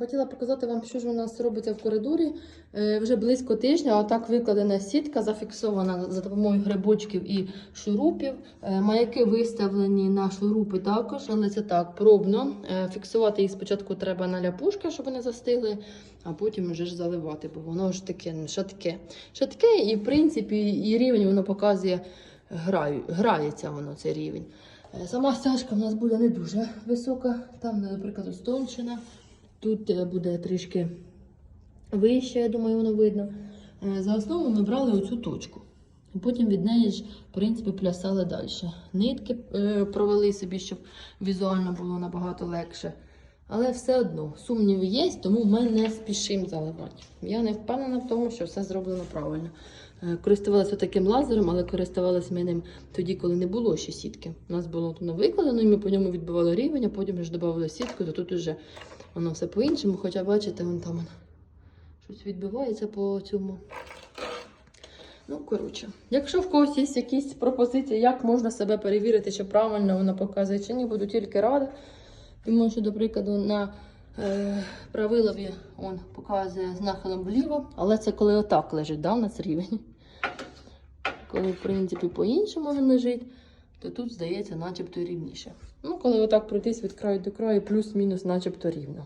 хотіла показати вам, що ж у нас робиться в коридорі. Е, Вже близько тижня, отак викладена сітка, зафіксована за допомогою грибочків і шурупів. Е, Маяки виставлені на шурупи також, але це так, пробно. Е, Фіксувати їх спочатку треба на ляпушки, щоб вони застигли, а потім вже ж заливати, бо воно ж таке ну, шатке. Шатке, і в принципі і рівень воно показує, граю, грається воно цей рівень. Сама стяжка в нас буде не дуже висока, там, наприклад, устончена. Тут е, буде трішки вище, я думаю, воно видно. Е, За основу ми брали оцю точку. Потім від неї ж, в принципі, плясали далі. Нитки е, провели собі, щоб візуально було набагато легше. Але все одно сумніви є, тому ми не спішимо заливати. Я не впевнена в тому, що все зроблено правильно. Е, Користувалися таким лазером, але користувалися ми ним тоді, коли не було ще сітки. У нас було воно викладено, і ми по ньому відбивали рівень, а потім вже додавали сітку, то тут вже воно все по-іншому. Хоча, бачите, вон там воно щось відбивається по цьому. Ну, коротше, якщо в когось є якісь пропозиції, як можна себе перевірити, чи правильно воно показує, чи ні, буду тільки рада. Тому що, до прикладу, на е, правилові он показує з нахилом вліво, але це коли отак лежить, да, у нас рівень. Коли, в принципі, по-іншому він лежить, то тут здається начебто рівніше. Ну, коли отак пройтись від краю до краю, плюс-мінус, начебто рівно.